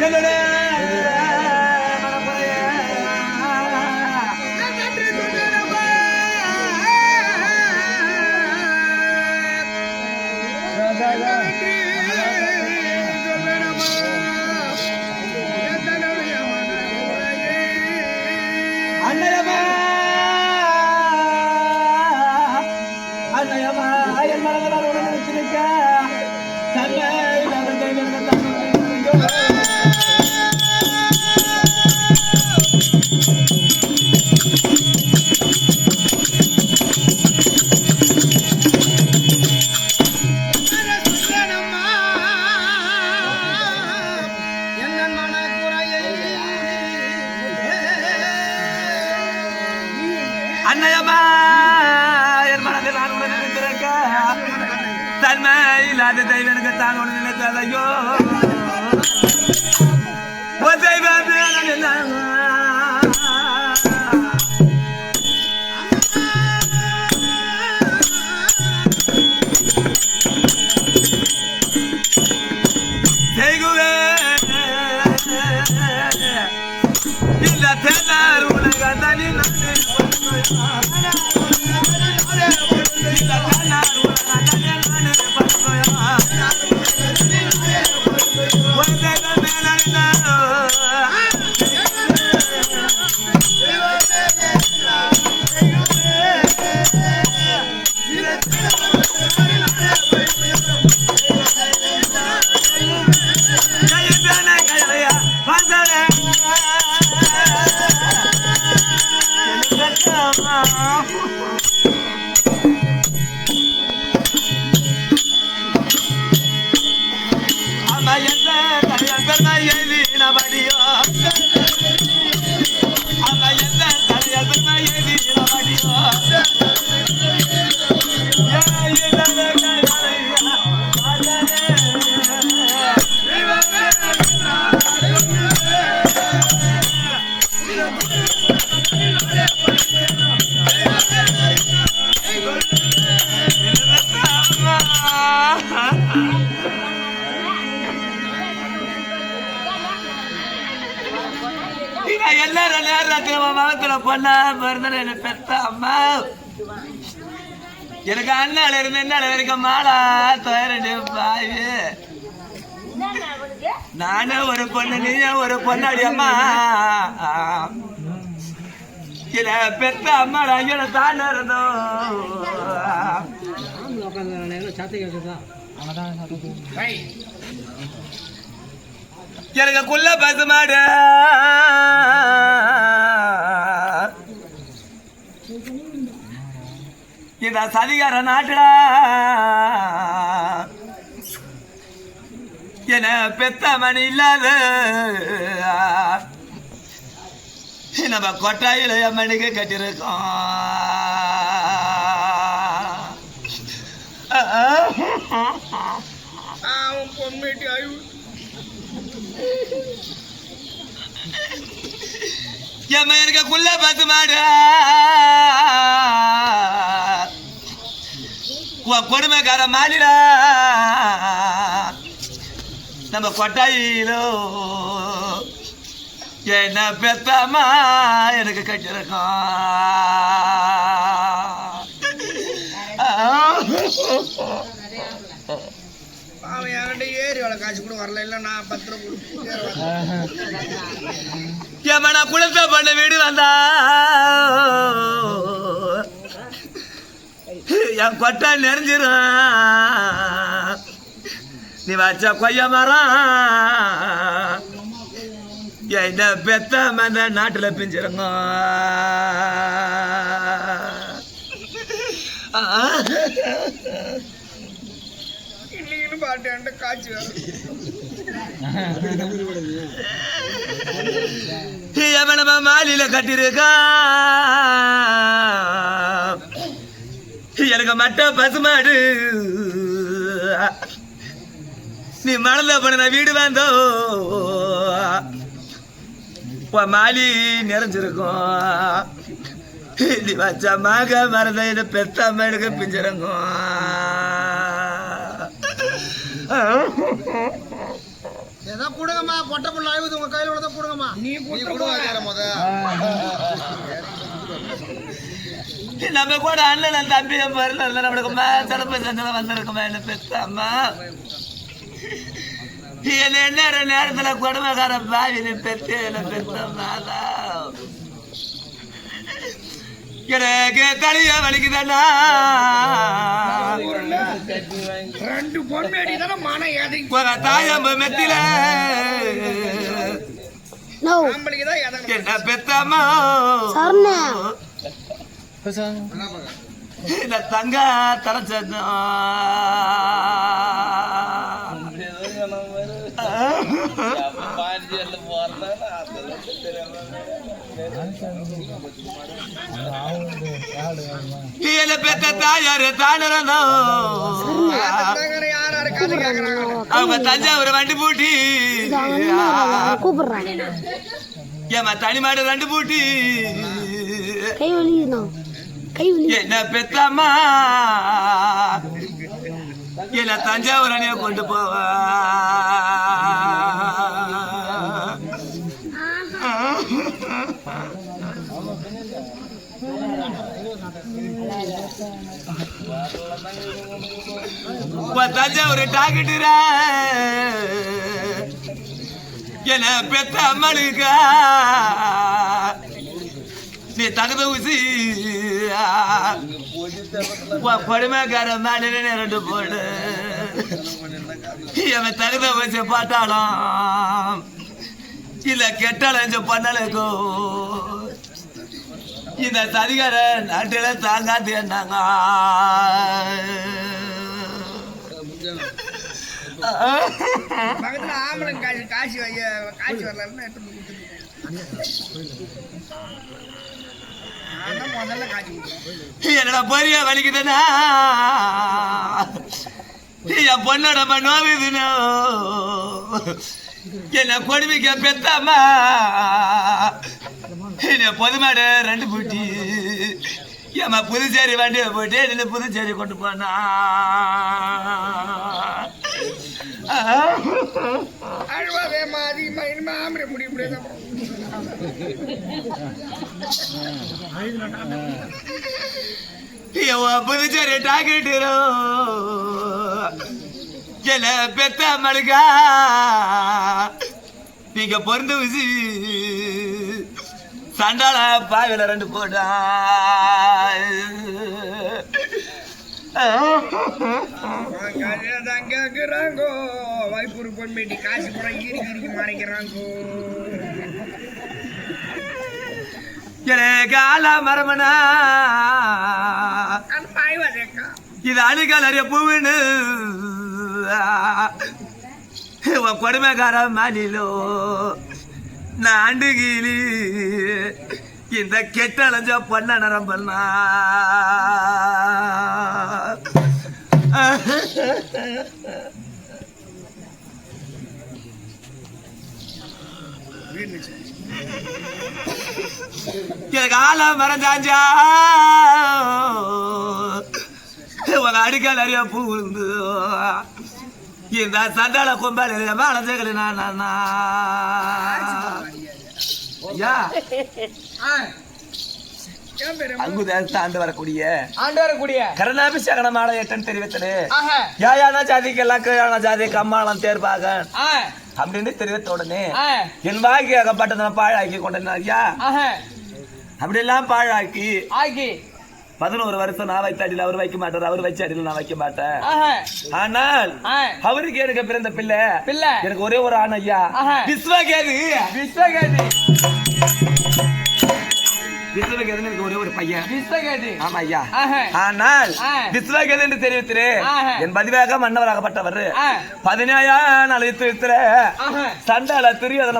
no, no, no. அன்னையம்மா என் மனதில் நான் உடனே நினைத்திருக்க. தன்மை இல்லாத தெய்வனுக்கு தான் உடனே நினைத்ததையோ. உன் இல்ல தென்னார் உலக தனி நாடு இல்ல எல்லாரும் நேரத்துல மகத்துல பொண்ணா? பிறந்த என்ன பெத்த அம்மா. எனக்கு அண்ணால இருந்து என்ன வரைக்கும் மாலா தோரண்டு பாய் நானும் ஒரு பொண்ணு நீயும் ஒரு பொண்ணாடி அம்மா. இத பெத்த அம்மா ஐயோ தான் இருந்தோம். எனக்கு குள்ள பசு மாடு. இந்த சதிகார நாட்டுடா என பெத்த மணி இல்லாத நம்ம கொட்டாயில என் மணிக்கு கட்டியிருக்கோம் அவன் பொம்மேட்டி அழிவு என் எனக்கு குள்ள பத்து மாடு. உன் கொடுமைக்கார மாலிடா நம்ம கொட்டாயிலோ என்ன பெத்தம்மா? எனக்கு கட்டிருக்கோம் அவன் என்கிட்ட ஏறி வேலை காசு கூட வரல. இல்லை நான் பத்து ரூபா. ஏமா குளத்த பண்ண வீடு வந்தா. என் கொட்டை நெறிஞ்சிரும் நீ வச்ச கொய்ய மரம். என்ன பெத்த மந்த நாட்டுல பிஞ்சிருங்க பாட்டு காய்ச்சி எவனமா மாலில கட்டிருக்கா? எனக்கு மட்ட பசுமாடு. நீ மணல பண்ண வீடு வந்தோ. உன் மாலி நிறைஞ்சிருக்கும். நீ வச்ச மாக மறந்த இதை பெத்த அம்மாடுக்கு பிஞ்சிருக்கும். ஏதோ கொடுங்கம்மா பொட்டை புள்ள ஆயுது உங்க கையில உள்ளதை கொடுங்கம்மா. நீ கொடுத்து முத. நம்ம கூட அண்ணன் தம்பி வரல நம்மளுக்குமா சிறப்பு சந்தனம் வந்திருக்குமா என்ன பெத்தாமா என்ன நேர நேரத்துல கொடுமைக்கார பாவி நீ பெத்து என்ன பெத்தம்மா எனக்கு தனியா வலிக்குதானா ரெண்டு பொண்ணு தானே தாயம்ப மெத்தில. என்ன பெத்தம்மா? இந்த தங்க தரச்சா பெத்த தாயாரு கேட்கறாங்க அவங்க தஞ்சாவூர் வண்டி பூட்டி கூப்பிடுறாங்க. ஏமா தனி மாடு ரெண்டு பூட்டி. கை வலிக்குதுண்ணா. கை வலி. என்ன பெத்தம்மா? என்ன தஞ்சாவூர் கொண்டு போவா உன் தஞ்சாவூர் டாக்கிட்டுற என பெத்த அம்மனுக்கா நீ தகுத ஊசி. கொடுமைக்கார மேலே ரெண்டு போடு. அவன் தகுந்த ஊசி பாட்டாலும் இல்ல கெட்டாலும் பண்ணலுக்கோ இந்த சதிகார நாட்டில தாங்காது என்னங்க? பக்கத்துல ஆம்பளைங்க காசு காசு வைய காசு வரலன்னு எடுத்து கொடுத்துருக்கேன் நான் தான் முதல்ல காசு கொடுக்குறேன் என்னடா பொரியா வலிக்குதுன்னா? என் பொண்ணோட நோவுதுனோ என்ன கொடுமைக்க பெத்தாமா என்ன பொதுமாட ரெண்டு பூட்டி ஏமா புதுச்சேரி வண்டியை போட்டு என்ன புதுச்சேரி கொண்டு போனா. அதிகமா இனிமே ஆம்பளை முடிய முடியாது புதுச்சேரி டாக்கிட்டு சில பெத்த மழுகா நீங்க பொருந்து விசி சண்டால பாவில ரெண்டு போட்டா. தான் கேட்குறாங்கோ வைப்பூர் பொன்மேட்டி காசு கூட இறுக்கி மறைக்கிறாங்கோ. தேக்கா இது அணுகள் அறிய பூவின்னு உன் கொடுமைக்கார மாநிலோ நான் அண்டுகிலி. இந்த கெட்டளைஞ்ச பொண்ண நரம் பண்ணா எனக்கு ஆள மறந்தாஞ்சா உங்க அடிக்கால் அறிய பூ விழுந்து இந்த சண்டால கொம்பால் மேல சேர்க்கல நான் ஆண்டு வரக்கூடிய ஆண்டு வரக்கூடிய கருணாபிஷேகன மாலை எட்டன் தெரிவித்தது. ஆஹா. யாயான ஜாதிக்கெல்லாம் கீழான ஜாதி கம்மாளம் தேர்ப்பாக ஆ. அப்படின்னு தெரிவித்த உடனே என் வாக்கி அகப்பட்டதை பாழாக்கி கொண்டேன் ஐயா அப்படியெல்லாம் பாழாக்கி ஆகி. பதினோரு வருஷம் நான் வைத்த அடியில் அவர் வைக்க மாட்டார் அவர் வச்ச அடியில் நான் வைக்க மாட்டேன். ஆனால் அவருக்கு எனக்கு பிறந்த பிள்ளை. பிள்ளை. எனக்கு ஒரே ஒரு ஆண் ஐயா. விஸ்வகேது. விஸ்வகேதி. விஸ்வகேதுன்னு எனக்கு ஒரே ஒரு பையன். விஸ்வகேதி. ஆமா ஐயா ஆனால் ஆ. விஸ்வகேது என்று தெரிவித்திரு. என் பதிவாக மன்னவராகப்பட்டவர் பதினேழாம்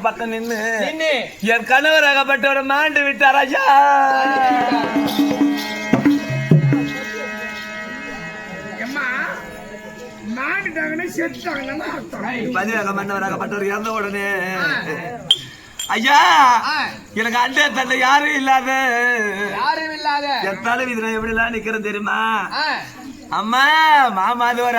பக்கம் நின்னு. நின்னு. என் கணவராகப்பட்டவர் மாண்டு விட்டார் ஐயா. எம்மா மாட்டுட்டாங்கன்னா செத்துட்டாங்கன்னா அர்த்தம். பதிவாக மன்னவராகப்பட்டவர் இறந்த உடனே. ஐயா எனக்கு அண்டே தந்தை யாரும் இல்லாத. யாரும் இல்லாத. எத்தாலும் இதுல எப்படி எல்லாம் நிக்கிறேன் தெரியுமா அம்மா மாமா அது ஒரு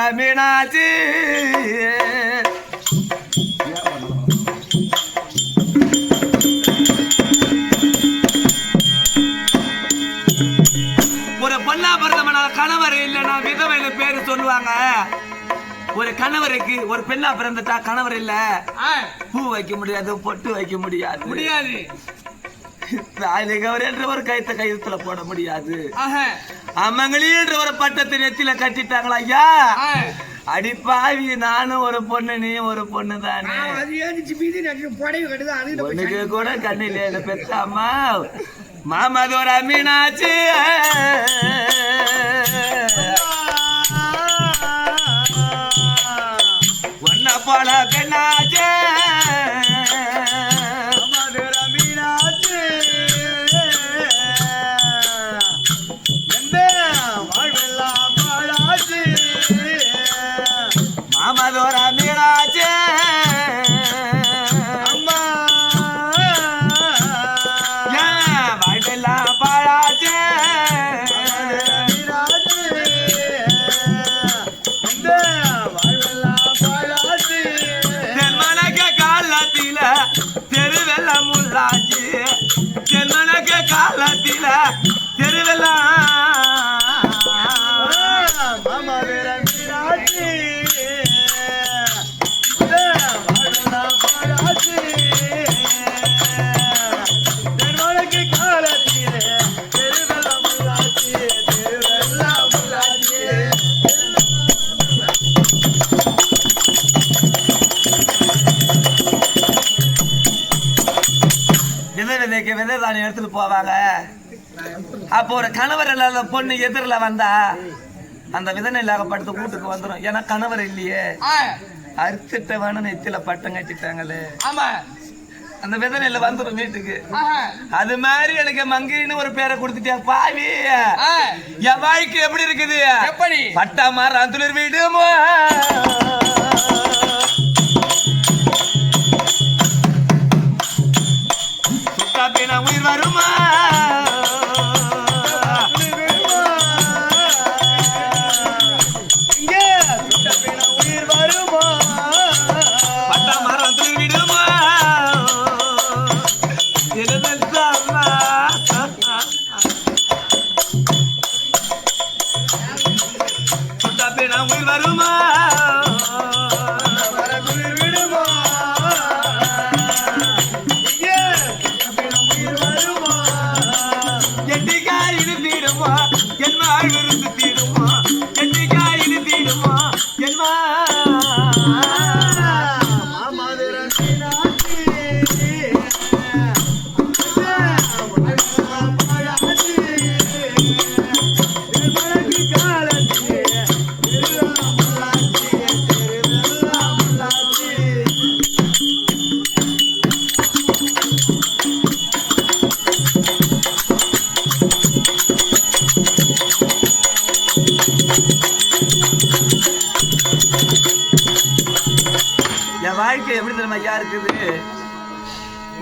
ஒரு பொண்ணா பிறந்தவனால கணவர் இல்லைன்னா விதவையில பேரு சொல்லுவாங்க. ஒரு கணவருக்கு ஒரு பெண்ணா பிறந்துட்டா கணவர் இல்ல? பூ வைக்க முடியாது பொட்டு வைக்க முடியாது. முடியாது. என்ற ஒரு கைத்த கையத்துல போட முடியாது. அம்மங்களி என்ற ஒரு பட்டத்தை நெத்தில கட்டிட்டாங்களா ஐயா? ஆ, அடி பாவி நானும் ஒரு பொண்ணு நீ ஒரு பொண்ணு தானே? கூட கண்ணில பெத்த அம்மா. மாமதோர மீனாச்சு પણ ગના છે தெருவெல்லாம் உள்ளாச்சு தென்மனக்க காலத்தில தெருவெல்லாம் தானே எடுத்துட்டு போவாங்க? அப்போ ஒரு கணவர் இல்லாத பொண்ணு எதிரில் வந்தா அந்த விதை நெல்லாகப்படுத்து வீட்டுக்கு வந்துடும் ஏன்னா கணவர் இல்லையே. ஆ, அறுத்துட்ட வேணும் நெத்தில பட்டம் கட்டிட்டாங்களே. ஆமா. அந்த விதை நெல்ல வந்துடும் வீட்டுக்கு அது மாதிரி எனக்கு மங்கின்னு ஒரு பேரை கொடுத்துட்டியா பாவி? என் வாழ்க்கை எப்படி இருக்குது? எப்படி? பட்டா மாற துளிர் விடுமோ?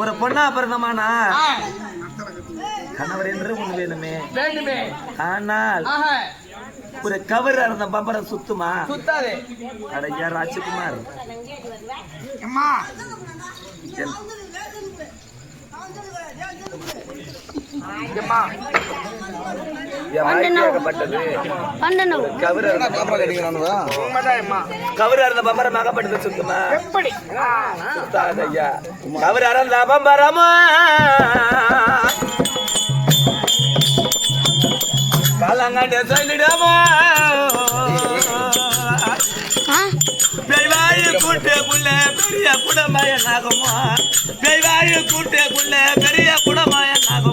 ஒரு பொண்ணா பிறந்தமானா கணவர் என்று ஒண்ணு வேணுமே. வேண்டுமே. ஆனால் ஒரு கவர் இருந்த பம்பரம் சுத்துமா? சுத்தாதே. அடையா ராஜகுமார்? அம்மா. ஆகப்பட்டது சுத்துமா? எப்படி? கவர் அறந்த பம்பரமா? சொல்லிடுமா ஆ பெரிய குடமாய நாகமா தெய்வாயு கூட்டு புள்ள பெரிய குடமாய நாகமா